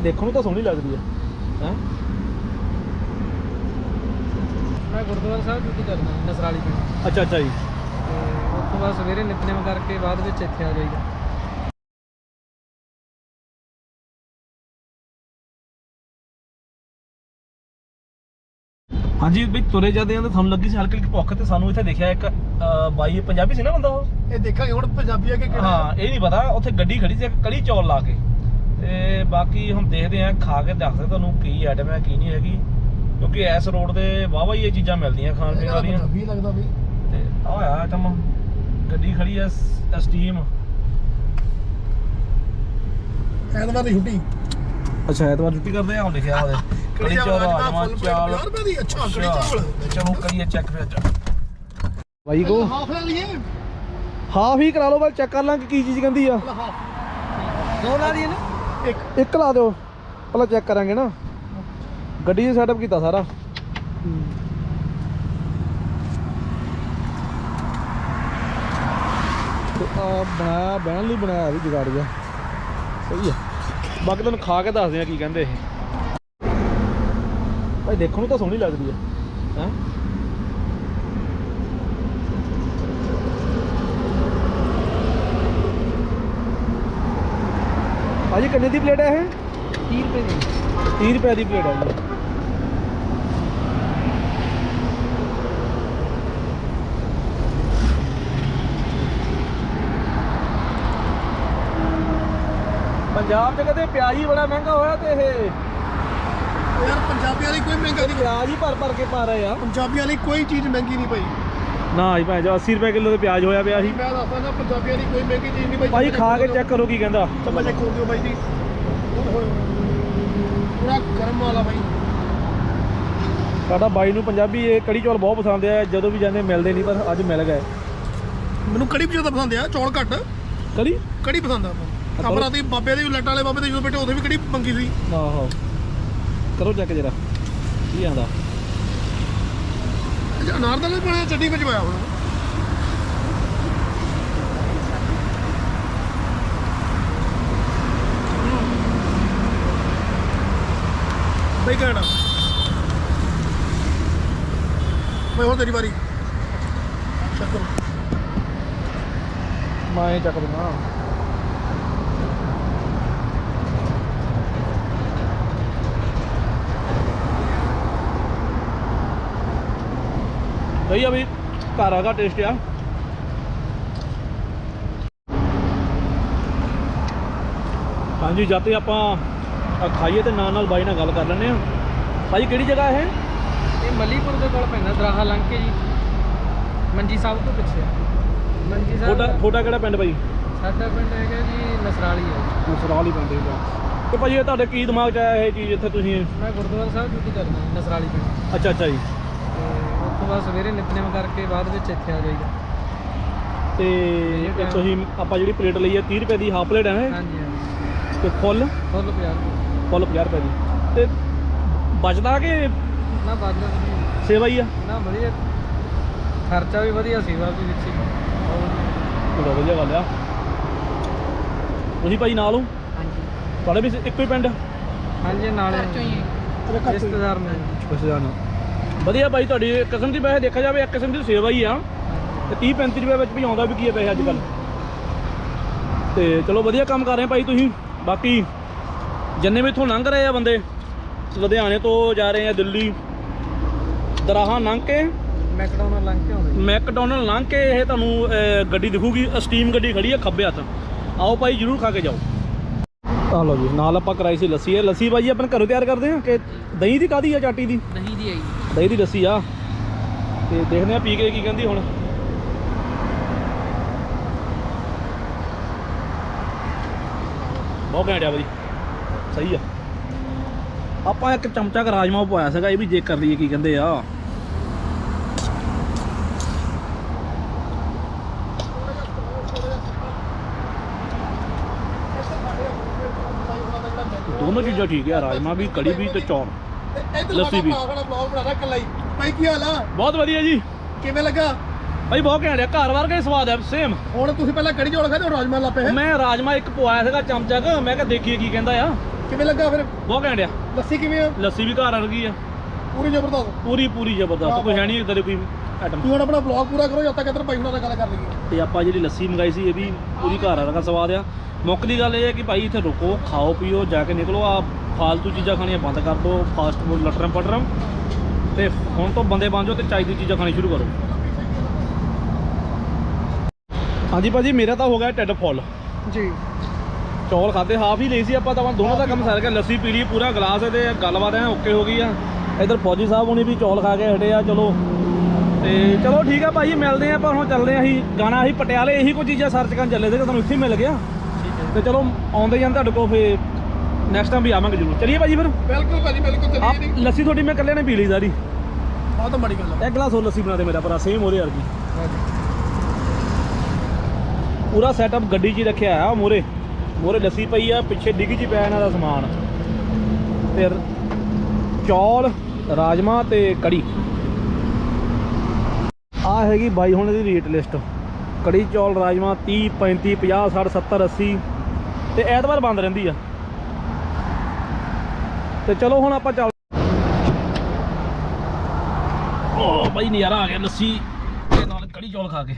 ਦੇਖਣ ਨੂੰ ਤਾਂ ਸੋਹਣੀ ਲੱਗਦੀ ਹੈ। ਹੈ? ਮੈਂ ਗੁਰਦੁਆਰਾ ਸਾਹਿਬ ਡਿਊਟੀ ਕਰਦਾ ਨਸਰਾਲੀ ਪਿੰਡ। ਅੱਛਾ ਅੱਛਾ ਜੀ। ਤੇ ਉਸ ਤੋਂ ਬਾਅਦ ਸਵੇਰੇ ਨਿਤਨੇਮ ਕਰਕੇ ਬਾਅਦ ਵਿੱਚ ਇੱਥੇ ਆ ਜਾਈਦਾ। ਹਾਂਜੀ ਬਈ ਤੁਰੇ ਜਾਂਦੇ ਆ ਤਾਂ ਸਾਨੂੰ ਲੱਗੀ ਸੀ ਹਲਕੀ ਹਲਕੀ ਭੁੱਖ ਤੇ ਸਾਨੂੰ ਇੱਥੇ ਦੇਖਿਆ ਇੱਕ ਬਾਈ ਪੰਜਾਬੀ ਸੀ ਨਾ ਬੰਦਾ ਉਹ? ਇਹ ਦੇਖਾਂਗੇ ਹੁਣ ਪੰਜਾਬੀ ਆ ਕਿ ਕਿਹੜਾ? ਹਾਂ ਇਹ ਨਹੀਂ ਪਤਾ ਉੱਥੇ ਗੱਡੀ ਖੜੀ ਸੀ ਇੱਕ ਕੜੀ ਚੌਲ ਲਾ ਕੇ। ਤੇ ਬਾਕੀ ਹੁਣ ਦੇਖਦੇ ਆ ਖਾ ਕੇ ਦੱਸਦੇ ਤੁਹਾਨੂੰ ਕੀ ਆਈਟਮ ਹੈ ਕੀ ਨਹੀਂ ਹੈਗੀ। ਕਿਉਂਕਿ ਇਸ ਰੋਡ ਤੇ ਵਾਹਵਾ ਹੀ ਇਹ ਚੀਜ਼ਾਂ ਮਿਲਦੀਆਂ ਖਾਣ ਪੀਣ ਵਾਲੀਆਂ। ਪੰਜਾਬੀ ਲੱਗਦਾ ਬਈ ਤੇ ਆ ਹੋਇਆ ਆਈਟਮ ਗੱਡੀ ਖੜੀ ਐ ਸਟੀਮ ਐਤਵਾਰ ਦੀ ਛੁੱਟੀ। ਅੱਛਾ ਐਤਵਾਰ ਛੁੱਟੀ ਕਰਦੇ ਆ ਹੁਣ ਲਿਖਿਆ ਉਹਦੇ ਕੜੀ ਚੌਲ ਰਾਜਮਾ ਚਾਲ ਰੁਪਏ ਦੀ ਅੱਛਾ ਕੜੀ ਚਾਵਲ ਚਲੋ। ਕਰੀਏ ਚੈੱਕ ਫਿਰ ਅੱਜ। ਬਾਈ ਕੋ। ਹਾਫ ਲੈ ਲਈਏ। ਹਾਫ ਹੀ ਕਰਾ ਲਓ ਬਲ ਚੈੱਕ ਕਰ ਲਾਂਗੇ ਕੀ ਚੀਜ਼ ਕਹਿੰਦੀ ਆ। ਹਾਫ ਦੋ ਲਾ ਦਈਏ ਨਾ। ਇੱਕ ਇੱਕ ਲਾ ਦਿਓ। ਪਹਿਲਾਂ ਚੈੱਕ ਕਰਾਂਗੇ ਨਾ। ਗੱਡੀ 'ਚ ਸੈਟਅਪ ਕੀਤਾ ਸਾਰਾ। ਤੇ ਆ ਬਣਾਇਆ, ਬਹਿਣ ਲਈ ਬਣਾਇਆ ਵੀ ਜਗਾੜ ਗਿਆ ਸਹੀ ਆ। ਬਾਕੀ ਤੁਹਾਨੂੰ ਖਾ ਕੇ ਦੱਸਦੇ ਆ ਕੀ ਕਹਿੰਦੇ ਇਹ। ਭਾਈ ਦੇਖਣ ਨੂੰ ਤਾਂ ਸੋਹਣੀ ਲੱਗਦੀ ਹੈ ਹੈ? ਭਾਜੀ ਕਿੰਨੇ ਦੀ ਪਲੇਟ ਹੈ ਇਹ? 30 ਰੁਪਏ ਦੀ। 30 ਰੁਪਏ ਦੀ ਪਲੇਟ ਹੈ ਜੀ। ਪੰਜਾਬ 'ਚ ਕਦੇ ਪਿਆਜ਼ ਹੀ ਬੜਾ ਮਹਿੰਗਾ ਹੋਇਆ ਤੇ ਇਹ? ਯਾਰ ਪੰਜਾਬੀਆਂ ਲਈ ਕੋਈ ਮਹਿੰਗਾ ਨਹੀਂ। ਪਿਆਜ਼ ਹੀ ਭਰ ਭਰ ਕੇ ਪਾ ਰਹੇ ਆ। ਪੰਜਾਬੀਆਂ ਲਈ ਕੋਈ ਚੀਜ਼ ਮਹਿੰਗੀ ਨਹੀਂ ਭਾਈ ਨਾ ਜੀ ਭਾਈ ਜੋ 80 ਰੁਪਏ ਕਿਲੋ ਤੇ ਪਿਆਜ਼ ਹੋਇਆ ਪਿਆ ਸੀ। ਮੈਂ ਦੱਸਦਾ ਨਾ ਪੰਜਾਬੀਆਂ ਲਈ ਕੋਈ ਮਹਿੰਗੀ ਚੀਜ਼ ਨਹੀਂ ਭਾਈ ਭਾਈ ਖਾ ਕੇ ਚੈੱਕ ਕਰੋ ਕੀ ਕਹਿੰਦਾ। ਚੱਪਾ ਚੈੱਕ ਕਰ ਦਿਓ ਭਾਈ ਜੀ। ਪੂਰਾ ਗਰਮ ਵਾਲਾ ਭਾਈ ਸਾਡਾ ਬਾਈ ਨੂੰ ਪੰਜਾਬੀ ਇਹ ਕੜੀ ਚੌਲ ਬਹੁਤ ਪਸੰਦ ਆ ਜਦੋਂ ਵੀ ਜਾਂਦੇ ਮਿਲਦੇ ਨਹੀਂ ਪਰ ਅੱਜ ਮਿਲ ਗਏ। ਮੈਨੂੰ ਕੜੀ ਵੀ ਜ਼ਿਆਦਾ ਪਸੰਦ ਆ ਚੌਲ ਘੱਟ। ਕੜੀ? ਕੜੀ ਪਸੰਦ ਆ ਆਪਾਂ ਆਪਣਾ ਤੇ ਬਾਬੇ ਦੇ ਲੱਟਾਂ ਵਾਲੇ ਬਾਬੇ ਦੇ ਜਦੋਂ ਬੈਠੇ ਉਹਦੇ ਵੀ ਕੜੀ ਮੰਗੀ ਸੀ। ਆਹੋ। ਕਰੋ ਚੈੱਕ ਜਰਾ। ਕੀ ਆਂਦਾ? ਅੱਛਾ ਅਨਾਰਦਾਨਾ ਵੀ ਚਟਨੀ ਵਿੱਚ ਪਾਇਆ ਹੁਣ ਬਈ ਕਹਿਣਾ ਬਈ ਹੁਣ ਤੇਰੀ ਵਾਰੀ। ਚੱਕ ਮੈਂ ਇਹ ਚੱਕ ਦਿੰਦਾ ਸਹੀ ਆ ਵੀ ਘਰ ਆਗਾ ਟੇਸਟ ਆ। ਹਾਂਜੀ ਜਦ ਤੇ ਆਪਾਂ ਖਾਈਏ ਤੇ ਨਾਲ ਨਾਲ ਬਾਈ ਨਾਲ ਗੱਲ ਕਰ ਲੈਂਦੇ ਆ ਭਾਈ ਕਿਹੜੀ ਜਗ੍ਹਾ ਇਹ? ਇਹ ਮਲੀਪੁਰ ਦੇ ਕੋਲ ਪੈਂਦਾ ਦਰਾਹਾ ਲੰਘ ਕੇ ਜੀ। ਮੰਜੀ ਸਾਹਿਬ ਤੋਂ ਪਿੱਛੇ ਮੰਜੀ ਤੁਹਾਡਾ ਸਾਹਿਬ ਤੁਹਾਡਾ ਕਿਹੜਾ ਪਿੰਡ ਭਾਈ ਸਾਡਾ ਪਿੰਡ ਹੈਗਾ ਜੀ ਨਸਰਾਲੀ ਹੈ ਸਰਾਲ ਹੀ ਪਿੰਡ ਹੈਗਾ ਤੇ ਭਾਈ ਇਹ ਤੁਹਾਡੇ ਕੀ ਦਿਮਾਗ 'ਚ ਆਇਆ ਇਹ ਚੀਜ਼ ਇੱਥੇ ਤੁਸੀਂ? ਮੈਂ ਗੁਰਦੁਆਰਾ ਸਾਹਿਬ ਡਿਊਟੀ ਕਰਦਾ ਨਸਰਾਲੀ ਪਿੰਡ। ਅੱਛਾ ਅੱਛਾ ਜੀ। ਤੇ ਬਾਅਦ ਸਵੇਰੇ ਨਿਤਨੇਮ ਕਰਕੇ ਬਾਅਦ ਵਿੱਚ ਇੱਥੇ ਆ ਜਾਈਦਾ। ਤੇ ਇਹ ਤੁਸੀਂ ਆਪਾਂ ਜਿਹੜੀ ਪਲੇਟ ਲਈ ਹੈ 30 ਰੁਪਏ ਦੀ ਹਾਫ ਪਲੇਟ ਹੈ ਨਾ ਇਹ? ਹਾਂਜੀ ਹਾਂਜੀ। ਤੇ ਫੁੱਲ? ਫੁੱਲ 50 ਰੁਪਏ। ਫੁੱਲ 50 ਰੁਪਏ ਦੀ। ਤੇ ਬਚਦਾ ਕਿ ਨਾ ਬਾਦਲ ਨਹੀਂ। ਸੇਵਾ ਹੀ ਆ? ਨਾ ਵਧੀਆ। ਖਰਚਾ ਵੀ ਵਧੀਆ ਸੇਵਾ ਵੀ ਵਿੱਚ ਹੀ। ਬਹੁਤ ਵਧੀਆ। ਬੜਾ ਵਧੀਆ ਗੱਲ ਆ। ਤੁਸੀਂ ਭਾਈ ਨਾਲ ਹੋ? ਹਾਂਜੀ। ਤੁਹਾਡੇ ਵੀ ਇੱਕੋ ਹੀ ਪਿੰਡ? ਹਾਂਜੀ ਨਾਲੇ ਰਿਸ਼ਤੇਦਾਰ ਨੇ ਰਿਸ਼ਤੇਦਾਰ ਨਾਲ। ਵਧੀਆ ਭਾਈ ਤੁਹਾਡੀ ਕਿਸਮ ਦੀ ਵੈਸੇ ਦੇਖਿਆ ਜਾਵੇ ਇੱਕ ਕਿਸਮ ਦੀ ਸੇਵਾ ਹੀ ਆ। ਤੇ 30 35 ਰੁਪਏ ਵਿੱਚ ਵੀ ਆਉਂਦਾ ਵੀ ਕੀ ਹੈ ਪੈਸੇ ਅੱਜ ਕੱਲ ਤੇ ਚਲੋ ਵਧੀਆ ਕੰਮ ਕਰ ਰਹੇ ਭਾਈ ਤੁਸੀਂ। ਬਾਕੀ ਜਿੰਨੇ ਵੀ ਇੱਥੋਂ ਲੰਘ ਰਹੇ ਆ ਬੰਦੇ ਲੁਧਿਆਣੇ ਤੋਂ ਜਾ ਰਹੇ ਆ ਦਿੱਲੀ ਦਰਾਹਾਂ ਲੰਘ ਕੇ। ਮੈਕਡੋਨਲ ਲੰਘ ਕੇ ਆਉਂਦੇ। ਮੈਕਡੋਨਲਡ ਲੰਘ ਕੇ ਇਹ ਤੁਹਾਨੂੰ ਗੱਡੀ ਦਿਖੂਗੀ। ਸਟੀਮ ਗੱਡੀ ਖੜੀ ਹੈ ਖੱਬੇ ਹੱਥ। ਆਓ ਭਾਈ ਜਰੂਰ ਖਾ ਕੇ ਜਾਓ। ਆ ਲਓ ਜੀ ਨਾਲ ਆਪਾਂ ਕਰਾਈ ਸੀ ਲੱਸੀ। ਹੈ ਲੱਸੀ ਭਾਈ ਆਪਣੇ ਘਰੋਂ ਤਿਆਰ ਕਰਦੇ ਆ ਕਿ ਦਹੀਂ ਦੀ ਕਾਦੀ ਆ ਚਾਟੀ ਦੀ? ਦਹੀਂ ਦੀ ਆਈ ਦਹੀਂ ਦੀ ਲੱਸੀ ਆ। ਤੇ ਦੇਖਦੇ ਆ ਪੀ ਕੇ ਕੀ ਕਹਿੰਦੀ ਹੁਣ। ਬਹੁਤ ਘੈਂਟ ਆ ਬਈ। ਸਹੀ ਆ। ਆਪਾਂ ਇੱਕ ਚਮਚਾ ਕ ਰਾਜਮਾ ਪਵਾਇਆ ਸੀਗਾ ਇਹ ਵੀ ਚੈੱਕ ਕਰ ਲਈਏ ਕੀ ਕਹਿੰਦੇ ਆ। ਦੋਨੋਂ ਚੀਜ਼ਾਂ ਠੀਕ ਆ ਰਾਜਮਾ ਵੀ ਕੜੀ ਵੀ ਤੇ ਚੌਲ। ਲੱਸੀ ਵੀ। ਬਲੌਗ ਬਣਾਣਾ ਕੱਲਾ ਹੀ ਭਾਈ ਕੀ ਹਾਲ ਆ ਬਹੁਤ ਵਧੀਆ ਜੀ। ਕਿਵੇਂ ਲੱਗਾ? ਭਾਈ ਬਹੁਤ ਘੈਂਟ ਆ ਘਰ ਵਰਗਾ ਹੀ ਸਵਾਦ ਆ ਸੇਮ ਹੁਣ ਤੁਸੀਂ ਪਹਿਲਾਂ ਕੜੀ ਚੌਲ ਖਾਦੇ ਹੋ ਰਾਜਮਾ ਲਾਪੇ ਹੈ? ਮੈਂ ਰਾਜਮਾ ਇੱਕ ਪਵਾਇਆ ਸੀਗਾ ਚਮਚਾ ਕ ਮੈਂ ਕਿਹਾ ਦੇਖੀਏ ਕੀ ਕਹਿੰਦਾ ਆ। ਕਿਵੇਂ ਲੱਗਾ ਫਿਰ? ਬਹੁਤ ਘੈਂਟ ਆ। ਲੱਸੀ ਕਿਵੇਂ ਆ? ਲੱਸੀ ਵੀ ਘਰ ਵਰਗੀ ਆ। ਪੂਰੀ ਜ਼ਬਰਦਸਤ? ਪੂਰੀ ਪੂਰੀ ਜ਼ਬਰਦਸਤ ਕੋਈ ਹੈ ਨਹੀਂ ਇਦਾਂ ਦੇ ਕੋਈ ਆਈਟਮ ਤੂੰ ਹੁਣ ਆਪਣਾ ਬਲੌਗ ਪੂਰਾ ਕਰੋ ਜਦ ਤੱਕ ਇੱਧਰ ਭਾਈ ਨਾਲ ਗੱਲ ਕਰ ਲਈਏ। ਤੇ ਆਪਾਂ ਜਿਹੜੀ ਲੱਸੀ ਮੰਗਾਈ ਸੀ ਇਹ ਵੀ ਪੂਰੀ ਘਰ ਵਰਗਾ ਸਵਾਦ ਆ। ਮੁੱਖ ਦੀ ਗੱਲ ਇਹ ਹੈ ਕਿ ਭਾਈ ਇੱਥੇ ਰੁਕੋ ਖਾਓ ਪੀਓ ਜਾ ਕੇ ਨਿਕਲੋ। ਆ ਫਾਲਤੂ ਚੀਜ਼ਾਂ ਖਾਣੀਆਂ ਬੰਦ ਕਰ ਦਿਓ ਫਾਸਟ ਫੂਡ ਲਟਰਮ ਪਟਰਮ। ਤੇ ਹੁਣ ਤੋਂ ਬੰਦੇ ਬਣ ਜਾਓ ਤੇ ਚਾਹੀਦੀ ਚੀਜ਼ਾਂ ਖਾਣੀ ਸ਼ੁਰੂ ਕਰੋ। ਹਾਂਜੀ ਭਾਜੀ ਮੇਰਾ ਤਾਂ ਹੋ ਗਿਆ ਢਿੱਡ ਫੁੱਲ। ਜੀ। ਚੌਲ ਖਾਦੇ ਹਾਫ ਹੀ ਲਈ ਸੀ ਆਪਾਂ ਤਾਂ ਦੋਨੋਂ ਦਾ ਕੰਮ ਸਰ ਗਿਆ ਲੱਸੀ ਪੀ ਲਈ ਪੂਰਾ ਗਲਾਸ ਤੇ ਗੱਲਬਾਤ ਐ ਓਕੇ ਹੋ ਗਈ ਆ। ਇਧਰ ਫੌਜੀ ਸਾਹਿਬ ਹੁਣੀ ਵੀ ਚੌਲ ਖਾ ਕੇ ਹਟੇ ਆ ਚਲੋ। ਤੇ ਚਲੋ ਠੀਕ ਆ ਭਾਈ ਮਿਲਦੇ ਆਪਾਂ ਹੁਣ ਚੱਲਦੇ ਆ ਅਸੀਂ ਗਾਣਾ ਅਸੀਂ ਪਟਿਆਲੇ ਇਹੀ ਕੋਈ ਚੀਜ਼ਾਂ ਸਰਚ ਕਰਨ ਚੱਲੇ ਸੀ ਤੁਹਾਨੂੰ ਇੱਥੇ ਹੀ ਮਿਲ ਗਿਆ। ਤੇ ਚਲੋ ਆਉਂਦੇ ਜਾਂ ਤੁਹਾਡੇ ਕੋਲ ਫੇ ਨੈਕਸਟ ਟਾਈਮ ਵੀ ਆਵਾਂਗੇ ਜ਼ਰੂਰ। ਚਲਿਏ ਭਾਜੀ ਫਿਰ? ਬਿਲਕੁਲ ਭਾਜੀ ਬਿਲਕੁਲ ਚੱਲੀਏ ਲੱਸੀ ਤੁਹਾਡੀ ਮੈਂ ਇਕੱਲੇ ਨੇ ਪੀ ਲਈ ਸਾਰੀ। ਆਹ ਤਾਂ ਮਾੜੀ ਗੱਲ ਆ। ਇੱਕ ਗਲਾਸ ਹੋਰ ਲੱਸੀ ਬਣਾ ਦੇ ਮੇਰਾ ਭਰਾ ਸੇਮ ਉਹਦੇ ਵਰਗੀ। ਪੂਰਾ ਸੈਟਅਪ ਗੱਡੀ 'ਚ ਹੀ ਰੱਖਿਆ ਆ ਮੋਰੇ ਮੋਰੇ ਲੱਸੀ ਪਈ ਆ ਪਿੱਛੇ ਡਿੱਗੀ 'ਚ ਪਿਆ ਇਹਨਾਂ ਦਾ ਸਮਾਨ। ਫਿਰ ਚੌਲ ਰਾਜਮਾ ਤੇ ਕੜੀ। ਆ ਹੈਗੀ ਬਾਈ ਹੁਣ ਦੀ ਰੇਟ ਲਿਸਟ ਕੜੀ ਚੌਲ ਰਾਜਮਾ 30 35 50 60 70 80 ਤੇ ਐਤਵਾਰ ਬੰਦ ਰਹਿੰਦੀ ਆ। ਤੇ ਚਲੋ ਹੁਣ ਆਪਾਂ ਚੱਲ ਓ ਬਾਈ ਨਜ਼ਾਰਾ ਆ ਗਿਆ ਲੱਸੀ ਤੇ ਨਾਲ ਕੜੀ ਚੌਲ ਖਾ ਕੇ।